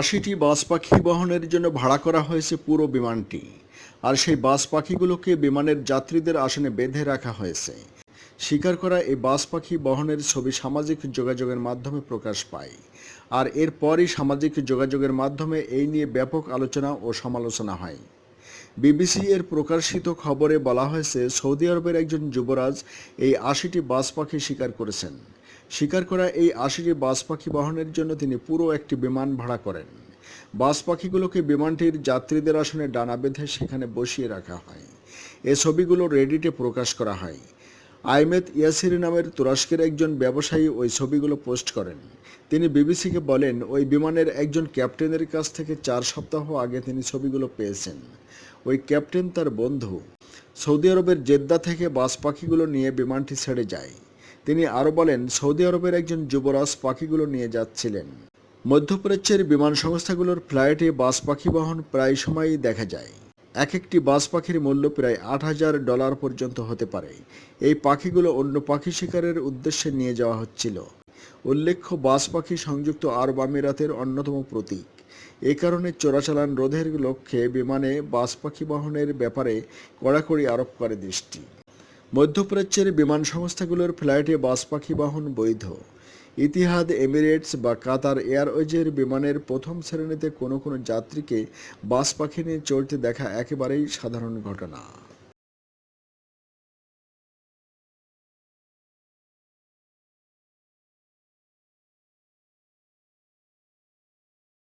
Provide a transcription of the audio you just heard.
আশিটি বাস পাখি বহনের জন্য ভাড়া করা হয়েছে পুরো বিমানটি। আর সেই বাস পাখিগুলোকে বিমানের যাত্রীদের আসনে বেঁধে রাখা হয়েছে। শিকার করা এই বাস পাখি বহনের ছবি সামাজিক যোগাযোগের মাধ্যমে প্রকাশ পায়। আর এরপরই সামাজিক যোগাযোগের মাধ্যমে এই নিয়ে ব্যাপক আলোচনা ও সমালোচনা হয়। বিবিসি এর প্রকাশিত খবরে বলা হয়েছে, সৌদি আরবের একজন যুবরাজ এই আশিটি বাস পাখি শিকার করেছেন। শিকার করা এই আশিটি বাস পাখি বহনের জন্য তিনি পুরো একটি বিমান ভাড়া করেন। বাস পাখিগুলোকে বিমানটির যাত্রীদের আসনে ডানা বেঁধে সেখানে বসিয়ে রাখা হয়। এ ছবিগুলো রেডিটে প্রকাশ করা হয়। আইমেদ ইয়াসির নামের তুরস্কের একজন ব্যবসায়ী ওই ছবিগুলো পোস্ট করেন। তিনি বিবিসিকে বলেন, ওই বিমানের একজন ক্যাপ্টেনের কাছ থেকে চার সপ্তাহ আগে তিনি ছবিগুলো পেয়েছেন। ওই ক্যাপ্টেন তার বন্ধু। সৌদি আরবের জেদ্দা থেকে বাস পাখিগুলো নিয়ে বিমানটি ছেড়ে যায়। তিনি আরও বলেন, সৌদি আরবের একজন যুবরাজ পাখিগুলো নিয়ে যাচ্ছিলেন। মধ্যপ্রাচ্যের বিমান সংস্থাগুলোর ফ্লাইটে বাস পাখি বহন প্রায় সময়ই দেখা যায়। এক একটি বাস পাখির মূল্য প্রায় আট হাজার ডলার পর্যন্ত হতে পারে। এই পাখিগুলো অন্য পাখি শিকারের উদ্দেশ্যে নিয়ে যাওয়া হচ্ছিল। উল্লেখ্য, বাস পাখি সংযুক্ত আরব আমিরাতের অন্যতম প্রতীক। এ কারণে চোরাচালান রোধের লক্ষ্যে বিমানে বাস পাখি বহনের ব্যাপারে কড়াকড়ি আরোপ করে দেশটি। মধ্যপ্রাচ্যের বিমান সংস্থাগুলোর ফ্লাইটে বাস পাখি বাহন বৈধ। ইতিহাদ, এমিরেটস বা কাতার এয়ারওয়েজের বিমানের প্রথম শ্রেণীতে কোনো কোনো যাত্রীকে বাস পাখি নিয়ে চলতে দেখা একেবারেই সাধারণ ঘটনা।